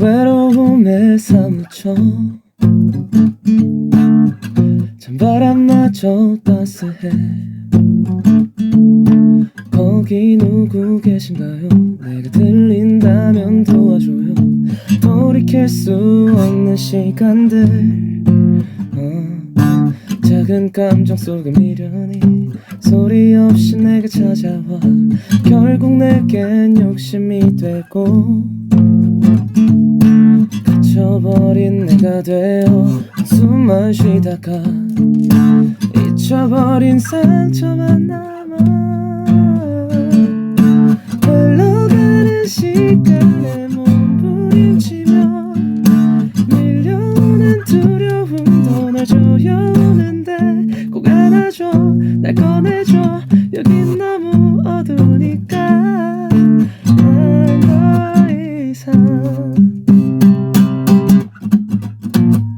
외로움에 사무쳐 찬바람마저 따스해. 거기 누구 계신가요? 내가 들린다면 도와줘요. 돌이킬 수 없는 시간들. 어, 작은 감정 속에 미련이 소리 없이 내게 찾아와. 결국 내겐 욕심이 되고 갇혀버린 내가 되어 숨만 쉬다가 잊혀버린 상처만 남아 흘러 가는 시간에 몸부림치며 밀려오는 두려움도 날 조여오는데 꼭 안아줘 날 꺼내줘. 여긴 너무 어두우니까 난더 이상